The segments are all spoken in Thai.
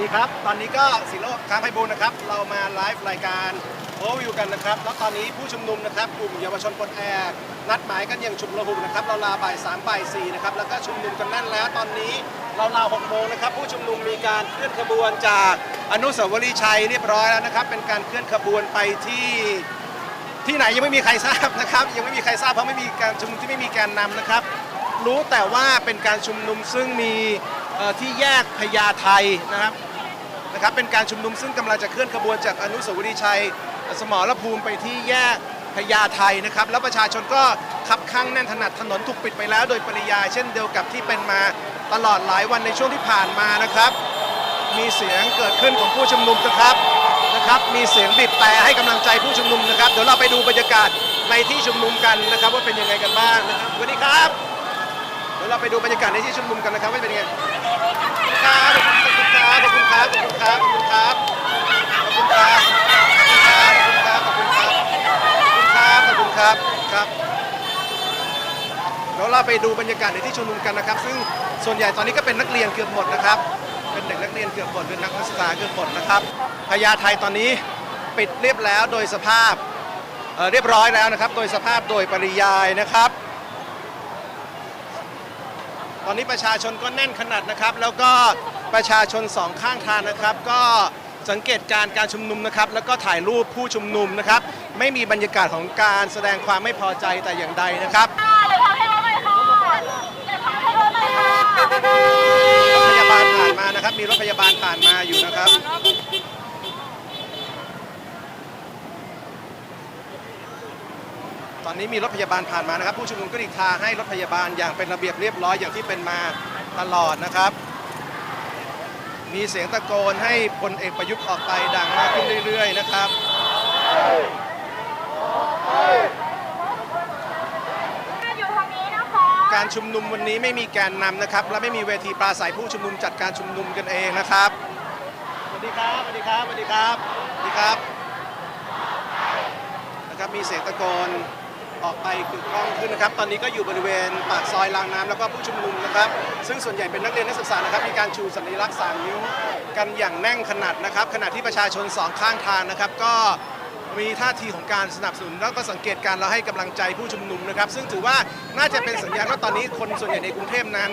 ดีครับ ตอนนี้ก็ศิโรจน์ค้างไพบูลย์นะครับ เรามาไลฟ์รายการโอวิวกันนะครับ แล้วตอนนี้ผู้ชุมนุมนะครับกลุ่มเยาวชนปลดแอกนัดหมายกันอย่างฉุกระหุนะครับ เราลาบ่ายสามบ่ายสี่นะครับ แล้วก็ชุมนุมกันแน่นแล้ว ตอนนี้เราลาหกโมงนะครับ ผู้ชุมนุมมีการเคลื่อนขบวนจากอนุสาวรีย์ชัยเรียบร้อยแล้วนะครับ เป็นการเคลื่อนขบวนไปที่ที่ไหนยังไม่มีใครทราบนะครับ ยังไม่มีใครทราบเพราะไม่มีการชุมนุมที่ไม่มีแกนนำนะครับ รู้แต่ว่าเป็นการชุมนุมซึ่งมีที่แยกพญาไทนะครับ นะครับเป็นการชุมนุมซึ่งกำลังจะเคลื่อนขบวนจากอนุสาวรีย์ชัย สมรภูมิไปที่แยกพญาไทนะครับแล้วประชาชนก็ขับข้างแน่นถนัดถนนถูกปิดไปแล้ว โดยปริยายเช่นเดียวกับที่เป็นมาตลอดหลายวันในช่วงที่ผ่านมานะครับ มีเสียงเกิดขึ้นของผู้ชุมนุมนะครับนะครับมีเสียงบีบแต่ให้กำลังใจผู้ชุมนุมนะครับเดี๋ยวเราไปดูบรรยากาศในที่ชุมนุมกันนะครับ ว่าเป็นยังไงกันบ้างนะครับสวัสดีครับเดี๋ยวเราไปดูบรรยากาศในที่ชุมนุมกันนะครับว่าเป็นยังไงครับ ขอบคุณครับขอบคุณครับขอบคุณครับขอบคุณครับขอบคุณครับขอบคุณครับขอบคุณครับขอบคุณครับครับเดี๋ยวเราไปดูบรรยากาศในที่ชุมนุมกันนะครับ ซึ่งส่วนใหญ่ตอนนี้ก็เป็นนักเรียนเกือบหมดนะครับ เป็นเด็กนักเรียนเกือบหมดเป็นนักศึกษาเกือบหมดนะครับพญาไทตอนนี้ปิดเรียบแล้วโดยสภาพเเรียบร้อยแล้วนะครับ โดยสภาพโดยปริยายนะครับ ตอนนี้ประชาชนก็แน่นขนาดนะครับ แล้วก็ ประชาชนสองข้างทางนะครับ ก็สังเกตการการชุมนุมนะครับ แล้วก็ถ่ายรูปผู้ชุมนุมนะครับ ไม่มีบรรยากาศของการแสดงความไม่พอใจแต่อย่างใดนะครับเดี๋ยวทำให้รถหน่อยค่ะเดี๋ยวทำให้รถหน่อยค่ะรถพยาบาลผ่านมานะครับ มีรถพยาบาลผ่านมาอยู่นะครับตอนนี้มีรถพยาบาลผ่านมานะครับ ผู้ชุมนุมก็หลีกทางให้รถพยาบาลอย่างเป็นระเบียบเรียบร้อยอย่างที่เป็นมาตลอดนะครับ มีเสียงตะโกนให้พลเอกประยุทธ์ออกไปดังมากขึ้นเรื่อย ๆ นะครับอยู่ทางนี้นะคะการชุมนุมวันนี้ไม่มีแกนนำนะครับ และไม่มีเวทีปราศัยผู้ชุมนุมจัดการชุมนุมกันเองนะครับสวัสดีครับสวัสดีครับสวัสดีครับสวัสดีครับนะครับมีเสียงตะโกน ออกไปคือกล้องขึ้นนะครับ ตอนนี้ก็อยู่บริเวณปากซอยรางน้ำแล้วก็ผู้ชุมนุมนะครับ ซึ่งส่วนใหญ่เป็นนักเรียนนักศึกษานะครับ มีการชูสัญลักษณ์สามนิ้วกันอย่างแน่นขนาดนะครับ ขณะที่ประชาชนสองข้างทางนะครับ ก็มีท่าทีของการสนับสนุนแล้วก็สังเกตการณ์และให้กำลังใจผู้ชุมนุมนะครับ ซึ่งถือว่าน่าจะเป็นสัญญาณว่าตอนนี้คนส่วนใหญ่ในกรุงเทพนั้น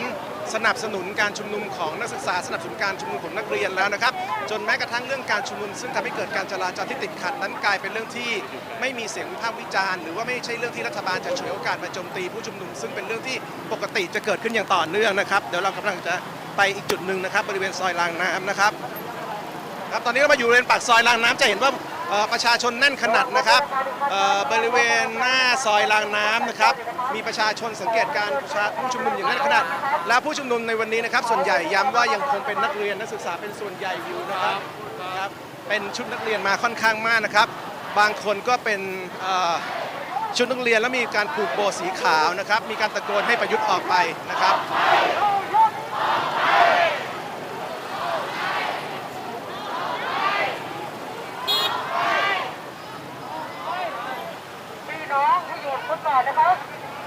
สนับสนุนการชุมนุมของนักศึกษา สนับสนุนการชุมนุมของนักเรียนแล้วนะครับ จนแม้กระทั่งเรื่องการชุมนุม ซึ่งทำให้เกิดการจราจรที่ติดขัดนั้นกลายเป็นเรื่องที่ไม่มีเสียงวิพากษ์วิจารณ์หรือว่าไม่ใช่เรื่องที่รัฐบาลจะฉวยโอกาสมาโจมตีผู้ชุมนุม ซึ่งเป็นเรื่องที่ปกติจะเกิดขึ้นอย่างต่อเนื่องนะครับ เดี๋ยวเรากำลังจะไปอีกจุดหนึ่งนะครับ บริเวณซอยรางน้ำนะครับครับตอนนี้เรามาอยู่บริเวณปากซอยรางน้ำจะเห็นว่าประชาชนแน่นขนาดนะครับบริเวณหน้าซอยรางน้ำนะครับ มีประชาชนสังเกตการผู้ชุมนุมอย่างนั้นขนาด และผู้ชุมนุมในวันนี้นะครับ ส่วนใหญ่ย้ำว่ายังคงเป็นนักเรียนนักศึกษาเป็นส่วนใหญ่อยู่นะครับครับเป็นชุดนักเรียนมาค่อนข้างมากนะครับ บางคนก็เป็นชุดนักเรียนแล้วมีการผูกโบสีขาวนะครับ มีการตะโกนให้ประยุทธ์ออกไปนะครับ พี่น้องที่อยู่ฟุตบาทนะครับ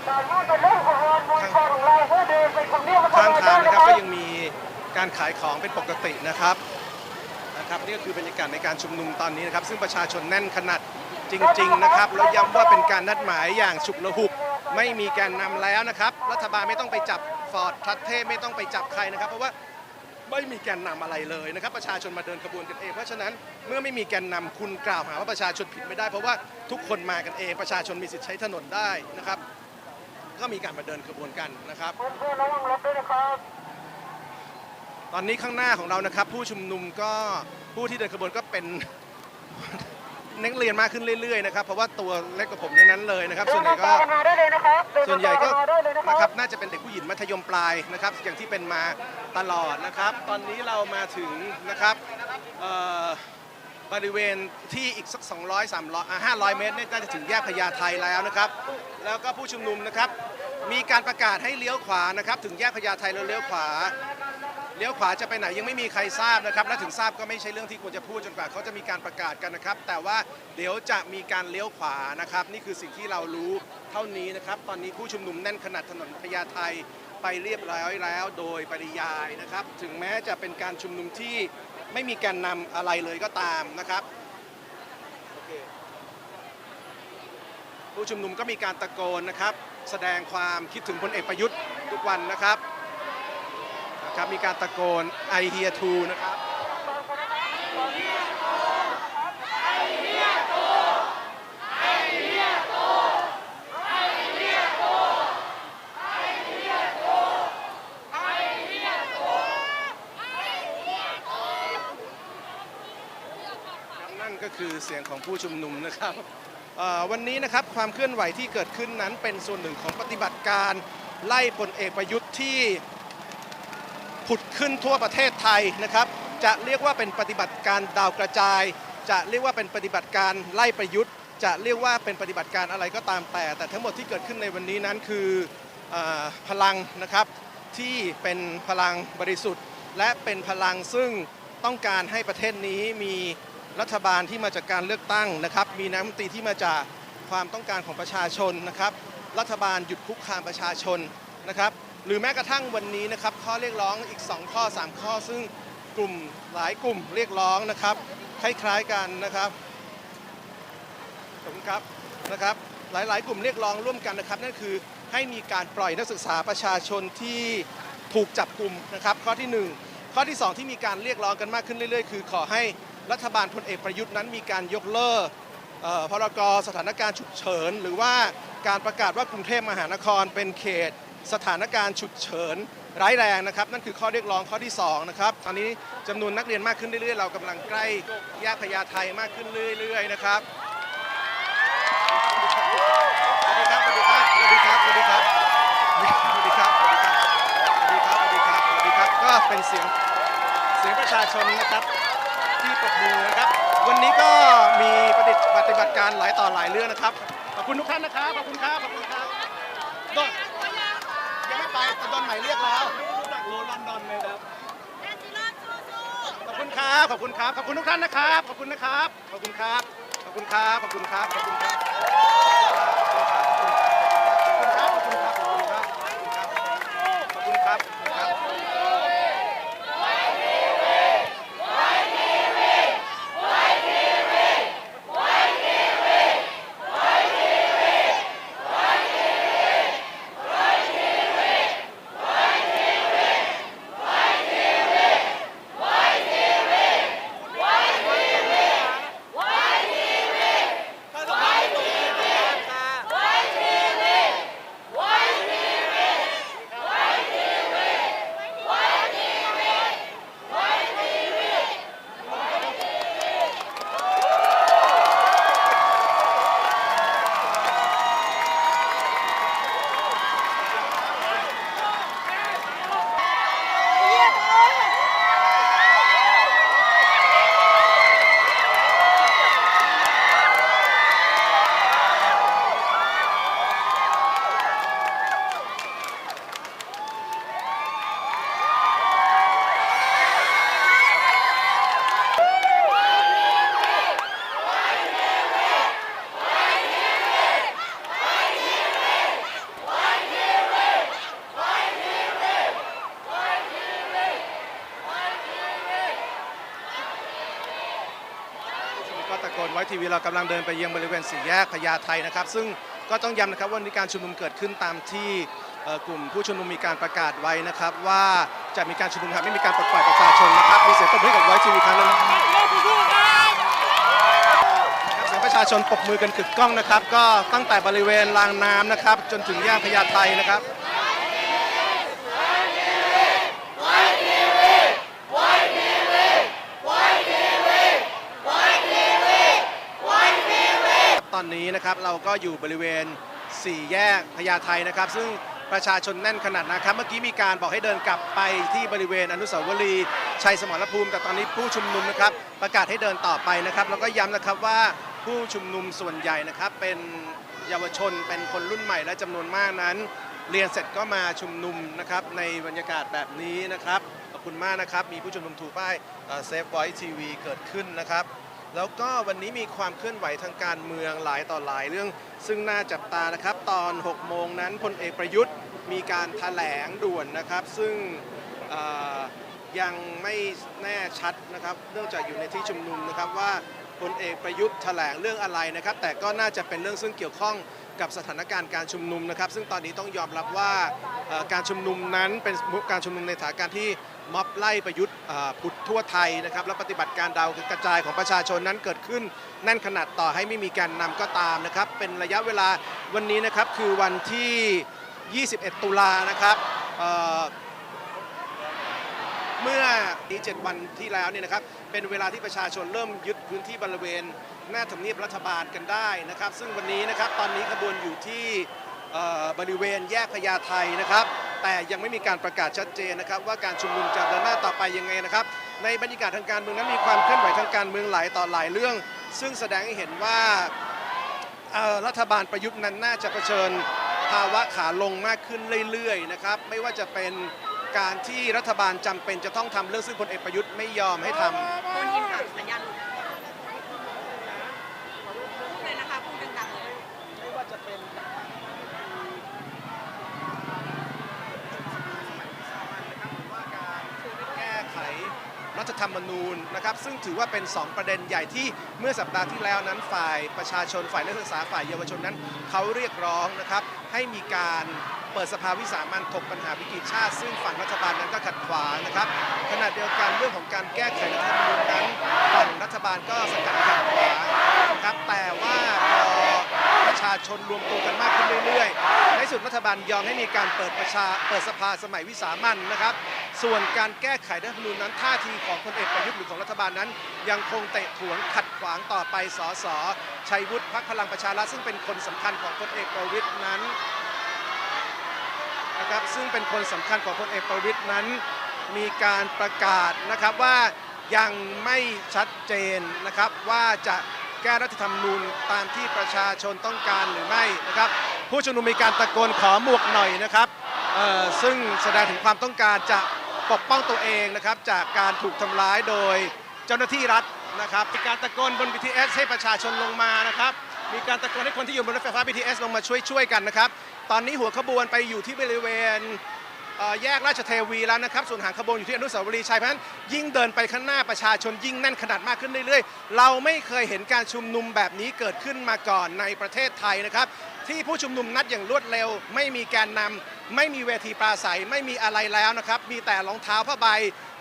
การมุ่งเป็นเรื่องของงานมวยชนของเราเพื่อเดินไปคนเดียวกัน ข้างทาง ได้ นะ นะ ค ค รั รั บบ ก็ยังมี การขายของเป็นปกตินะครับนะครับนี่ก็คือบรรยากาศในการชุมนุมตอนนี้นะครับ ซึ่งประชาชนแน่นขนาดจริง ๆ นะครับแล้วย้ำว่าเป็นการนัดหมายอย่างฉุกละหุกไม่มีแกนนำแล้วนะครับ รัฐบาลไม่ต้องไปจับฟอร์ดทัตเทไม่ต้องไปจับใครนะครับ เพราะว่าไม่มีแกนนำอะไรเลยนะครับ ประชาชนมาเดินขบวนกันเอง เพราะฉะนั้นเมื่อไม่มีแกนนำคุณกล่าวหาว่าประชาชนผิดไม่ได้ เพราะว่าทุกคนมากันเอง ประชาชนมีสิทธิ์ใช้ถนนได้นะครับ ก็มีการมาเดินขบวนกันนะครับเพื่อนๆระวังรถด้วยนะครับ ตอนนี้ข้างหน้าของเรานะครับ ผู้ชุมนุมก็ผู้ที่เดินขบวนก็เป็นนักเรียนมากขึ้นเรื่อยๆนะครับเพราะว่าตัวเล็กกว่าผมทั้งนั้นเลยนะครับ ส่วนใหญ่ก็เดินมาได้เลยนะครับเดิส่วนใหญ่ก็มาได้เลยนะคนะครัรับบน่าจะเป็นเด็กผู้หญิงมัธยมปลายนะครับ อย่างที่เป็นมาตลอดนะครับ ตอนนี้เรามาถึงนะครับเอ่อบริเวณที่อีกสัก 200 300อะ500 เมตรเนี่ยน่าจะถึงแยกพญาไทแล้วนะครับ แล้วก็ผู้ชุมนุมนะครับ มีการประกาศให้เลี้ยวขวานะครับ ถึงแยกพญาไทแล้วเลี้ยวขวา เลี้ยวขวาจะไปไหนยังไม่มีใครทราบนะครับ และถึงทราบก็ไม่ใช่เรื่องที่ควรจะพูดจนกว่าเขาจะมีการประกาศกันนะครับ แต่ว่าเดี๋ยวจะมีการเลี้ยวขวานะครับ นี่คือสิ่งที่เรารู้เท่านี้นะครับ ตอนนี้ผู้ชุมนุมแน่นขนาดถนนพญาไทไปเรียบร้อยแล้วโดยปริยายนะครับ ถึงแม้จะเป็นการชุมนุมที่ไม่มีแกนนำอะไรเลยก็ตามนะครับผู้ชุมนุมก็มีการตะโกนนะครับ แสดงความคิดถึงพลเอกประยุทธ์ทุกวันนะครับนะครับ มีการตะโกน I hear to นะครับนั่นก็คือเสียงของผู้ชุมนุมนะครับ วันนี้นะครับความเคลื่อนไหวที่เกิดขึ้นนั้นเป็นส่วนหนึ่งของปฏิบัติการ ไล่พลเอกประยุทธ์ที่ผุดขึ้นทั่วประเทศไทยนะครับ จะเรียกว่าเป็นปฏิบัติการดาวกระจาย จะเรียกว่าเป็นปฏิบัติการไล่ประยุทธ์ จะเรียกว่าเป็นปฏิบัติการอะไรก็ตามแต่ แต่ทั้งหมดที่เกิดขึ้นในวันนี้นั้นคืออพลังนะครับที่เป็นพลังบริสุทธิ์ และเป็นพลังซึ่งต้องการให้ประเทศนี้มี รัฐบาลที่มาจากการเลือกตั้งนะครับ มีนายมนตรีที่มาจากความต้องการของประชาชนนะครับ รัฐบาลหยุดคุกคามประชาชนนะครับ หรือแม้กระทั่งวันนี้นะครับ ข้อเรียกร้องอีก 2 ข้อ 3 ข้อ ซึ่งกลุ่มหลายกลุ่มเรียกร้องนะครับ คล้ายๆกันนะครับขอบคุณครับนะครับ หลายๆ กลุ่มเรียกร้องร่วมกันนะครับ นั่นคือให้มีการปล่อยนักศึกษาประชาชนที่ถูกจับกลุ่มนะครับ ข้อที่หนึ่งข้อที่ 2 ที่มีการเรียกร้องกันมากขึ้นเรื่อย ๆ คือขอให้ รัฐบาลพลเอกประยุทธ์นั้นมีการยกเลิกพรกสถานการณ์ฉุกเฉิน หรือว่าการประกาศว่ากรุงเทพมหานครเป็นเขต สถานการณ์ฉุกเฉินร้ายแรงนะครับ นั่นคือข้อเรียกร้องข้อที่2นะครับตอนนี้จำนวนนักเรียนมากขึ้นเรื่อยๆ เรากำลังใกล้แยกพญาไทมากขึ้นเรื่อยๆนะครับสวัสดีครับสวัสดีครับสวัสดีครับสวัสดีครับสวัสดีครับสวัสดีครับสวัสดีครับสวัสดีครับสวัสดีครับก็เป็นเสียงเสียงประชาชนนะครับ ที่ปรบมือนะครับ วันนี้ก็มีปฏิปฏิบัติการหลายต่อหลายเรื่องนะครับ ขอบคุณทุกท่านนะครับ ขอบคุณครับ ขอบคุณครับโดนยังไม่ไปแต่โดนหมายเรียกแล้วจากโลลอนดอนเลยครับ ขอบคุณครับ ขอบคุณครับ ขอบคุณทุกท่านนะครับ ขอบคุณนะครับ ขอบคุณครับ ขอบคุณครับ ขอบคุณครับ ขอบคุณครับขอบคุณครับ ขอบคุณครับ ขอบคุณครับ ขอบคุณครับ ขอบคุณครับ ก็ตะโี้เรากำลังเดินไปยังบริเวณสี่แยกพญาไทนะครับ ซึ่งก็ต้องย้ำนะครับว่ามีการชุมนุมเกิดขึ้นตามที่กลุ่มผู้ชุมนุมมีการประกาศไว้นะครับ ว่าจะมีการชุมนุมครับไม่มีการปลดปล่อยประชาชนนะครับมีเสียงปรบมือกับไว้ทีวีครั้งนึงนะครับเสียงประชาชนปรบมือกันกึกก้องนะครับ ก็ตั้งแต่บริเวณรางน้ำนะครับ จนถึงแยกพญาไทนะครับ อนนี้นะครับเราก็อยู่บริเวณ 4 แยกพญาไทนะครับ ซึ่งประชาชนแน่นขนาดนะครับ เมื่อกี้มีการบอกให้เดินกลับไปที่บริเวณอนุสาวรีย์ชัยสมรภูมิ แต่ตอนนี้ผู้ชุมนุมนะครับ ประกาศให้เดินต่อไปนะครับ แล้วก็ย้ำนะครับว่าผู้ชุมนุมส่วนใหญ่นะครับ เป็นเยาวชนเป็นคนรุ่นใหม่และจำนวนมากนั้น เรียนเสร็จก็มาชุมนุมนะครับ ในบรรยากาศแบบนี้นะครับขอบคุณมากนะครับ มีผู้ชุมนุมถูกป้ายเซฟไวท์ทีวีเกิดขึ้นนะครับ แล้วก็วันนี้มีความเคลื่อนไหวทางการเมืองหลายต่อหลายเรื่อง ซึ่งน่าจับตานะครับ ตอน 6 โมงนั้นพลเอกประยุทธ์มีการแถลงด่วนนะครับ ซึ่งยังไม่แน่ชัดนะครับ เนื่องจากอยู่ในที่ชุมนุมนะครับว่าพลเอกประยุทธ์แถลงเรื่องอะไรนะครับ แต่ก็น่าจะเป็นเรื่องซึ่งเกี่ยวข้องกับสถานการณ์การชุมนุมนะครับ ซึ่งตอนนี้ต้องยอมรับว่าการชุมนุมนั้นเป็นการชุมนุมในสถานการณ์ที่ ม็อบไล่ประยุทธ์ผุดทั่วไทยนะครับและปฏิบัติการดาวกระจายของประชาชนนั้นเกิดขึ้นแน่นขนาดต่อให้ไม่มีการนำก็ตามนะครับ เป็นระยะเวลาวันนี้นะครับคือวันที่ 21 ตุลานะครับเเมื่อดีเจ็ดวันที่แล้วเนี่ยนะครับเป็นเวลาที่ประชาชนเริ่มยึดพื้นที่บริเวณ หน้าทำเนียบรัฐบาลกันได้นะครับ ซึ่งวันนี้นะครับตอนนี้ขบวนอยู่ที่บริเวณแยกพญาไทนะครับ แต่ยังไม่มีการประกาศชัดเจนนะครับ ว่าการชุมนุมจะเดินหน้าต่อไปยังไงนะครับ ในบรรยากาศทางการเมืองนั้นมีความเคลื่อนไหวทางการเมืองหลายต่อหลายเรื่อง ซึ่งแสดงให้เห็นว่ารัฐบาลประยุทธ์นั้นน่าจะเผชิญภาวะขาลงมากขึ้นเรื่อยๆนะครับไม่ว่าจะเป็นการที่รัฐบาลจำเป็นจะต้องทำเรื่องซึ่งพลเอกประยุทธ์ไม่ยอมให้ทำ คนยินค่ะสัญญาณหลุดพูดเลยนะคะพูดดังๆเลย ไม่ว่าจะเป็นว่าการแก้ไข รัฐธรรมนูญนะครับซึ่งถือว่าเป็น 2 ประเด็นใหญ่ที่เมื่อสัปดาห์ที่แล้วนั้นฝ่ายประชาชนฝ่ายนักศึกษาฝ่ายเยาวชนนั้นเขาเรียกร้องนะครับให้มีการเปิดสภาวิสามันถกปัญหาวิกฤตชาติ ซึ่งฝั่งรัฐบาลนั้นก็ขัดขวางนะครับขณะเดียวกันเรื่องของการแก้ไขรัฐธรรมนูญนั้นฝั่งรัฐบาลก็สกัดขัดขวางนะครับแต่ว่าพอประชาชนรวมตัวกันมากขึ้นเรื่อยๆ ในสุดรัฐบาลยอมให้มีการเปิดประชาเปิดสภาสมัยวิสามันนะครับ ส่วนการแก้ไขรัฐธรรมนูญนั้นท่าทีของพลเอกประยุทธ์หรือของรัฐบาลนั้น ยังคงเตะถวงขัดขวางต่อไปสสชัยวุฒิพักพลังประชารัฐซึ่งเป็นคนสำคัญของพลเอกประวิตยนั้นนะครับซึ่งเป็นคนสำคัญของพลเอกประวิตยนั้น มีการประกาศนะครับว่ายังไม่ชัดเจนนะครับว่าจะแก้รัฐธรรมนูญตามที่ประชาชนต้องการหรือไม่นะครับผู้ชุมนุมมีการตะโกนขอหมวกหน่อยนะครับเออซึ่งแสดงถึงความต้องการจะ ปกป้องตัวเองนะครับจากการถูกทำร้ายโดยเจ้าหน้าที่รัฐนะครับมีการตะโกนบน BTS ให้ประชาชนลงมานะครับ มีการตะโกนให้คนที่อยู่บนรถไฟฟ้า BTS ลงมาช่วยช่วยๆกันนะครับ ตอนนี้หัวขบวนไปอยู่ที่บริเวณ แยกราชเทวีแล้วนะครับ ส่วนหางขบวนอยู่ที่อนุสาวรีย์ชัยเพราะฉะนั้นยิ่งเดินไปข้างหน้าประชาชนยิ่งแน่นขนาดมากขึ้นเรื่อยๆ เราไม่เคยเห็นการชุมนุมแบบนี้เกิดขึ้นมาก่อนในประเทศไทยนะครับ ที่ผู้ชุมนุมนัดอย่างรวดเร็ว ไม่มีแกนนำไม่มีเวทีปราศัยไม่มีอะไรแล้วนะครับ มีแต่รองเท้าผ้าใบ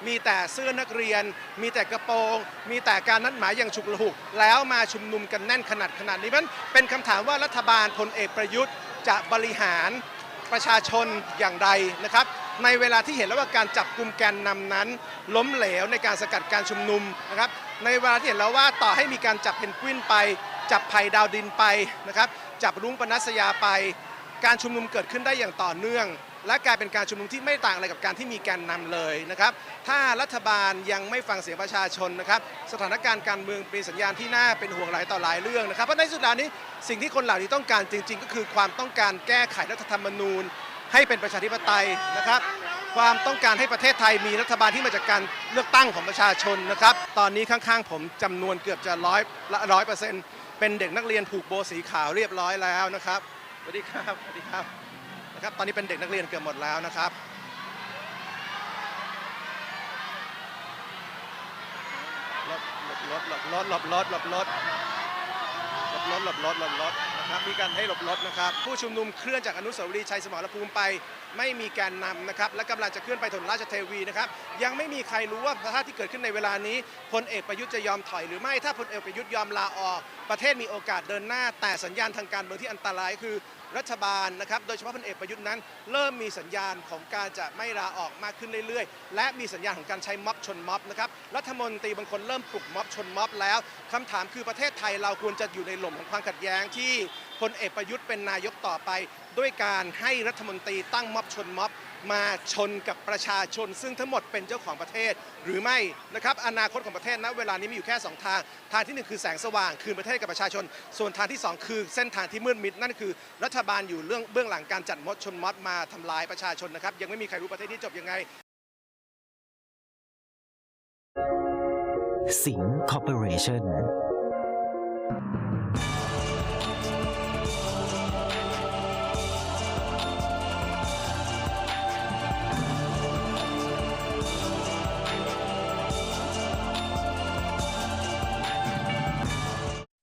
มีแต่เสื้อนักเรียน มีแต่กระโปรง มีแต่การนัดหมายอย่างฉุกละหุก แล้วมาชุมนุมกันแน่นขนาดขนาดนี้มันเป็นคำถามว่ารัฐบาลพลเอกประยุทธ์จะบริหาร ประชาชนอย่างไรนะครับ ในเวลาที่เห็นแล้วว่าการจับกลุ่มแกนนำนั้น ล้มเหลวในการสกัดการชุมนุมนะครับ ในเวลาที่เห็นแล้วว่าต่อให้มีการจับเพนกวินไป จับไผ่ดาวดินไปนะครับ จับรุ้งปนัสยาไป การชุมนุมเกิดขึ้นได้อย่างต่อเนื่อง และกลายเป็นการชุมนุมที่ไม่ต่างอะไรกับการที่มีแกนนำเลยนะครับ ถ้ารัฐบาลยังไม่ฟังเสียงประชาชนนะครับ สถานการณ์การเมืองเป็นสัญญาณที่น่าเป็นห่วงหลายต่อหลายเรื่องนะครับ เพราะในสุดท้ายนี้สิ่งที่คนเหล่านี้ต้องการจริง ๆ ก็คือความต้องการแก้ไขรัฐธรรมนูญ ให้เป็นประชาธิปไตยนะครับ ความต้องการให้ประเทศไทยมีรัฐบาลที่มาจากการเลือกตั้งของประชาชนนะครับ ตอนนี้ข้างๆ ผมจำนวนเกือบจะร้อยละร้อยเปอร์เซ็นต์เป็นเด็กนักเรียนผูกโบสีขาวเรียบร้อยแล้วนะครับ สวัสดีครับ สวัสดีครับ นะครับตอนนี้เป็นเด็กนักเรียนเกือบหมดแล้วนะครับรถรถรถรถรถรถรถรถหลบรถหลบรถหลบรถนะครับมีการให้หลบรถนะครับ ผู้ชุมนุมเคลื่อนจากอนุสาวรีย์ชัยสมรภูมิไป ไม่มีแกนนำนะครับ และกำลังจะเคลื่อนไปถนนราชเทวีนะครับ ยังไม่มีใครรู้ว่าสภาพที่เกิดขึ้นในเวลานี้พลเอกประยุทธ์จะยอมถอยหรือไม่ถ้าพลเอกประยุทธ์ยอมลาออก ประเทศมีโอกาสเดินหน้า แต่สัญญาณทางการเมืองที่อันตรายคือรัฐบาลนะครับ โดยเฉพาะพลเอกประยุทธ์นั้น เริ่มมีสัญญาณของการจะไม่ลาออกมากขึ้นเรื่อยๆ และมีสัญญาณของการใช้ม็อบชนม็อบนะครับ รัฐมนตรีบางคนเริ่มปลุกม็อบชนม็อบแล้วคำถามคือประเทศไทยเราควรจะอยู่ในหล่มของความขัดแย้งที่พลเอกประยุทธ์เป็นนายกต่อไป ด้วยการให้รัฐมนตรีตั้งม็อบชนม็อบ มาชนกับประชาชน ซึ่งทั้งหมดเป็นเจ้าของประเทศหรือไม่นะครับอนาคตของประเทศณเวลานี้มีอยู่แค่ 2 ทาง ทางทีหนึ่1 คือแสงสว่างคืนประเทศกับประชาชน ส่วนทางที่ 2 คือเส้นทางที่มืดมิด นั่นคือรัฐบาลอยู่เรื่องเบื้องหลังการจัดมดชนม็อบมาทำลายประชาชนนะครับยังไม่มีใครรู้ประเทศนี้จบยังไง สิงห์คอร์ปอเรชั่น